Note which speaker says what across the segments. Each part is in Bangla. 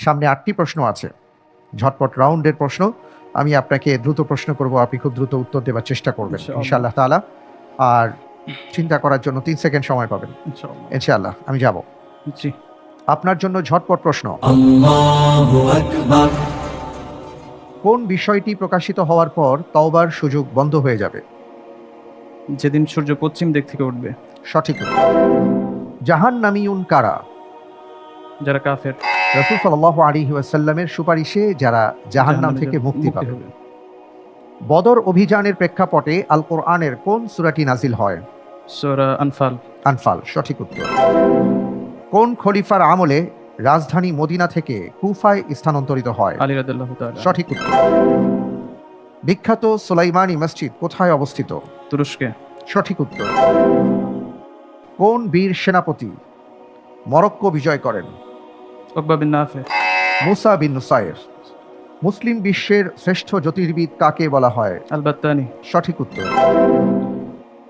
Speaker 1: সামনে আটটি প্রশ্ন আছে। ঝটপট রাউন্ডের প্রশ্ন। আমি আপনাকে দ্রুত প্রশ্ন করব। আপনি খুব দ্রুত উত্তর দেওয়ার চেষ্টা করবেন
Speaker 2: ইনশাআল্লাহ।
Speaker 1: তালা আর চিন্তা করার জন্য তিন সেকেন্ড সময় পাবেন।
Speaker 2: ইনশাআল্লাহ।
Speaker 1: আমি যাব। আপনার জন্য ঝটপট প্রশ্ন। কোন বিষয়টি প্রকাশিত হওয়ার পর তাওবার সুযোগ বন্ধ হয়ে যাবে?
Speaker 2: যেদিন সূর্য পশ্চিম দিক থেকে উঠবে।
Speaker 1: সঠিক জাহান নামিউন কারা?
Speaker 2: যারা কাফের।
Speaker 1: রসুল সাল্লাহ আলী ওয়াসাল্লামের সুপারিশে যারা জাহান্নাম থেকে মুক্তি পাবে। বদর অভিযানের প্রেক্ষাপটে আল কোরআনের কোন সূরাটি নাজিল হয়?
Speaker 2: সূরা আনফাল।
Speaker 1: আনফাল সঠিক উত্তর। কোন খলিফার আমলে রাজধানী মদিনা থেকে কুফায় স্থানান্তরিত হয়?
Speaker 2: আলী
Speaker 1: সঠিক উত্তর। বিখ্যাত সুলাইমানি মসজিদ কোথায় অবস্থিত?
Speaker 2: তুরস্কে।
Speaker 1: সঠিক উত্তর। কোন বীর সেনাপতি মরক্কো বিজয় করেন?
Speaker 2: বিন নাফে
Speaker 1: মুসা বিন নুসাইর। মুসলিম বিশ্বের শ্রেষ্ঠ জ্যোতির্বিদ কাকে বলা হয়?
Speaker 2: আলবাত্তানি।
Speaker 1: সঠিক উত্তর।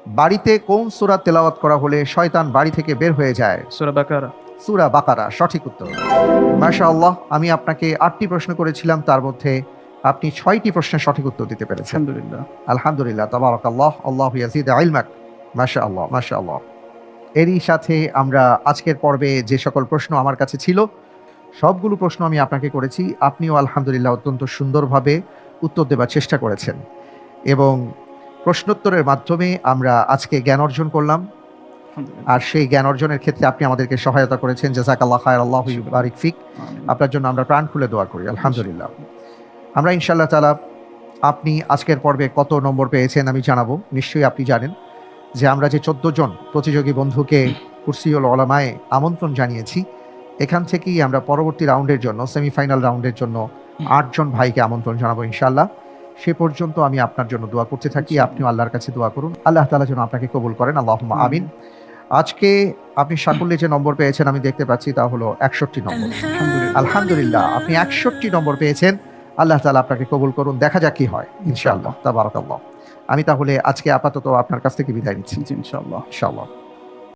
Speaker 1: বাড়িতে কোন সুরা তেলাওয়াত করা হলে শয়তান বাড়ি থেকে বের হয়ে যায়?
Speaker 2: সূরা বাকারা।
Speaker 1: সূরা বাকারা সঠিক উত্তর। মাশাআল্লাহ আমি আপনাকে আটটি প্রশ্ন করেছিলাম তার মধ্যে আপনি ছয়টি প্রশ্নের সঠিক উত্তর দিতে পেরেছেন।
Speaker 2: আলহামদুলিল্লাহ।
Speaker 1: আলহামদুলিল্লাহ তাবারাকাল্লাহ আল্লাহু ইয়াজিদ ইলমাক। মাশাআল্লাহ মাশাআল্লাহ। এরই সাথে আমরা আজকের পর্বে যে সকল প্রশ্ন আমার কাছে ছিল সবগুলো প্রশ্ন আমি আপনাকে করেছি। আপনিও আলহামদুলিল্লাহ অত্যন্ত সুন্দরভাবে উত্তর দেবার চেষ্টা করেছেন। এবং প্রশ্নোত্তরের মাধ্যমে আমরা আজকে জ্ঞান অর্জন করলাম। আর সেই জ্ঞান অর্জনের ক্ষেত্রে আপনি আমাদেরকে সহায়তা করেছেন। জাজাকাল্লাহ খায় আল্লাহ বারিক ফিক। আপনার জন্য আমরা প্রাণ খুলে দোয়া করি। আলহামদুলিল্লাহ। আমরা ইনশাল্লাহ তালা আপনি আজকের পর্বে কত নম্বর পেয়েছেন আমি জানাব। নিশ্চয়ই আপনি জানেন যে আমরা যে চোদ্দ জন প্রতিযোগী বন্ধুকে কুর্সিউল ওলামায় আমন্ত্রণ জানিয়েছি এখান থেকেই আমরা পরবর্তী রাউন্ডের জন্য সেমিফাইনাল রাউন্ডের জন্য আটজন ভাইকে আমন্ত্রণ জানাব ইনশাল্লাহ সে পর্যন্ত আমি আপনার জন্য দোয়া করতে থাকি আপনিও আল্লাহর কাছে দোয়া করুন। আল্লাহ তালা যেন আপনাকে কবুল করেন আল্লাহ আমিন। আজকে আপনি সাকুল্যে যে নম্বর পেয়েছেন আমি দেখতে পাচ্ছি তা হলো একষট্টি নম্বর। আলহামদুলিল্লাহ। আপনি একষট্টি নম্বর পেয়েছেন। আল্লাহ তালা আপনাকে কবুল করুন দেখা যাক কি হয় ইনশাআল্লাহ। তাবারাকাল্লাহ। আমি তাহলে আজকে আপাতত আপনার কাছ থেকে বিদায় নিচ্ছি।
Speaker 2: ইনশাআল্লাহ।
Speaker 1: ইনশাআল্লাহ।